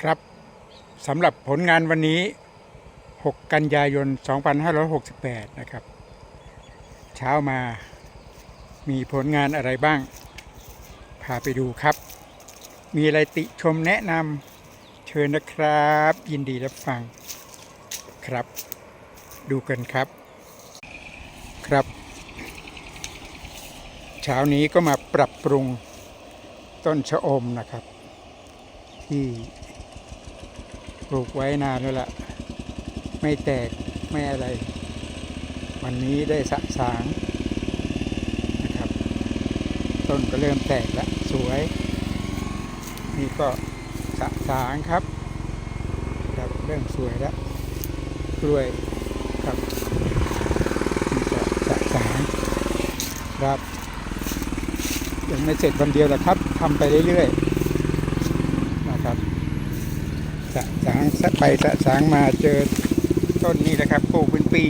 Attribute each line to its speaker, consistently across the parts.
Speaker 1: ครับสำหรับผลงานวันนี้ 6 กันยายน 2568 นะครับ เช้ามามีผลงานอะไรบ้าง พาไปดูครับ มีอะไรติชมแนะนำเชิญนะครับ ยินดีรับฟังครับ ดูกันครับ ครับ เช้านี้ก็มาปรับปรุงต้นชะอมนะครับ ที่ ปลูกไว้นานแล้วล่ะ ไม่แตกไม่อะไร วันนี้ได้สะสางนะครับ ต้นก็เริ่มแตกแล้วสวย นี่ก็สะสางครับครับเริ่มสวยแล้วกล้วยครับนี่ก็สะสางครับยังไม่เสร็จวันเดียวหรอกครับทำไปเรื่อยๆนะครับ สะสางสะไปสะสางมาเจอต้นนี้แหละครับปลูกเป็นปี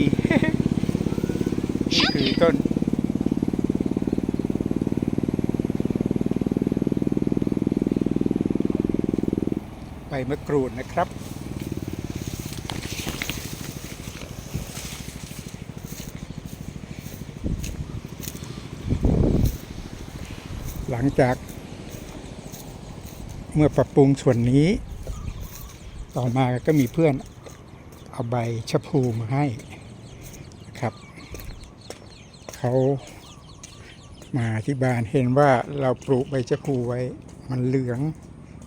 Speaker 1: นี่คือต้น ใบมะกรูดนะครับหลังจากเมื่อปรับปรุงส่วนนี้ ต่อมาก็มีเพื่อนเอาใบชะพูมาให้ครับเขามาที่บ้านเห็นว่าเราปลูกใบชะพูไว้ มันเหลือง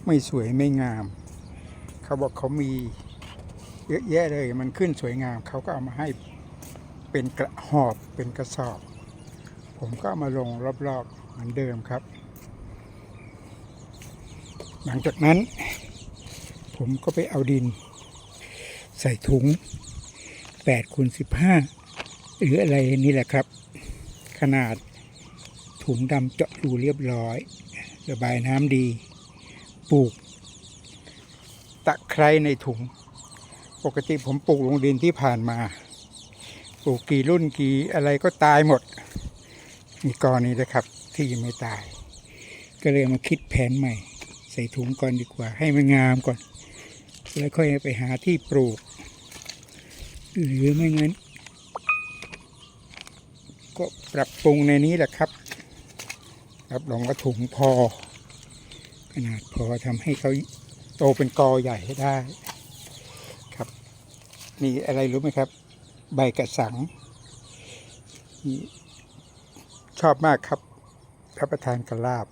Speaker 1: ไม่สวยไม่งาม เขาบอกเขามีเยอะแยะเลยมันขึ้นสวยงาม เขาก็เอามาให้เป็นกระหอบเป็นกระสอบ ผมก็ามาลงรอบๆเหมือนเดิมครับ หลังจากนั้น ผมก็ไปเอาดิน ใส่ถุง8คูณ15 หรืออะไรนี่แหละครับ ขนาดถุงดำเจาะรูเรียบร้อย ระบายน้ำดี ปลูก ตะไคร้ในถุง ปกติผมปลูกลงดินที่ผ่านมา ปลูกกี่รุ่นกี่อะไรก็ตายหมด มีกรณีนะครับที่ยังไม่ตาย ก็เลยมาคิดแผนใหม่ ใส่ถุงก่อนดีกว่า ให้มันงามก่อน แล้วค่อยไปหาที่ปลูก หรือไม่งั้น ก็ปรับปรุงในนี้แหละครับ รับรองว่าถุงพอ ขนาดพอทำให้เขาโตเป็นกอใหญ่ให้ได้ครับนี่อะไรรู้ไหมครับ ใบกระสัง ชอบมากครับรับประทานกับลาบ